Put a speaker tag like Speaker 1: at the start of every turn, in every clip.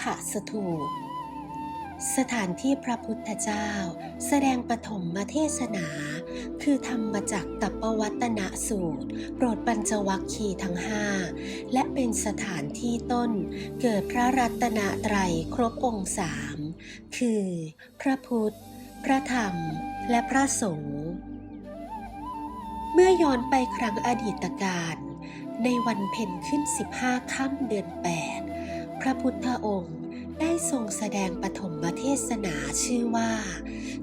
Speaker 1: ขะสถูปสถานที่พระพุทธเจ้า แสดงปฐมเทศนา คือทำมจากตัปวัตนสูตร โปรดปัญจวัคคีทั้งห้าและเป็นสถานที่ต้นเกิดพระรัตนตรัยครบองค์สามคือ พระพุทธ พระธรรม และพระสงฆ์เมื่อย้อนไปครั้งอดีตการในวันเพ็ญขึ้น 15 ค่ำเดือน 8 พระพุทธองค์ได้ทรงแสดงปฐมเทศนาชื่อว่า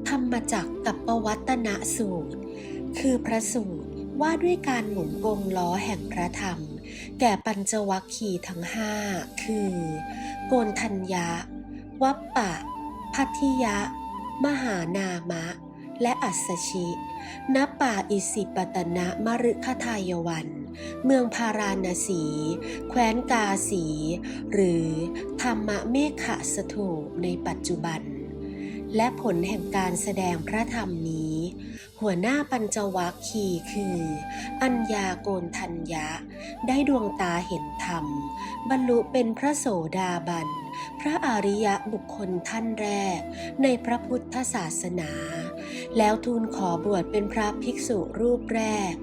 Speaker 1: ธรรมจักกับปวัตนสูตร คือพระสูตรว่าด้วยการหมุนวงล้อแห่งพระธรรม แก่ปัญจวัคคีย์ทั้งห้าคือ โกนทัญญะ วัปปะ พัทธิยะ มหานามะ และอัสสชิ ณป่าอิสิปตนะมฤคทายวัน เมืองพาราณสี แคว้นกาสี หรือธรรมะเมฆะสถูปในปัจจุบัน และผลแห่งการแสดงพระธรรมนี้ หัวหน้าปัญจวัคคีย์คือ อัญญาโกนทัญญะ ได้ดวงตาเห็นธรรม บรรลุเป็นพระโสดาบัน พระอริยะบุคคลท่านแรก ในพระพุทธศาสนา แล้วทูลขอบวชเป็นพระภิกษุรูปแรก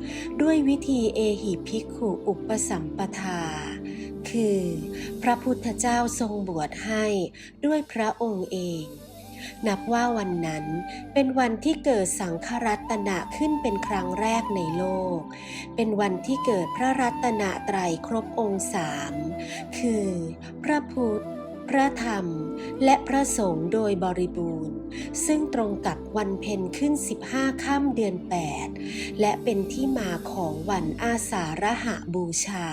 Speaker 1: ด้วยวิธีเอหิภิกขุอุปสัมปทาคือ พระพุทธเจ้าทรงบวชให้ด้วยพระองค์เอง นับว่าวันนั้นเป็นวันที่เกิดสังฆรัตนะขึ้นเป็นครั้งแรกในโลก เป็นวันที่เกิดพระรัตนตรัยครบองค์สามคือ พระพุทธพระธรรมและพระสงฆ์โดยบริบูรณ์ ซึ่งตรงกับวันเพ็ญขึ้น 15ค่ำเดือน 8 และเป็นที่มาของวันอาสาฬหบูชา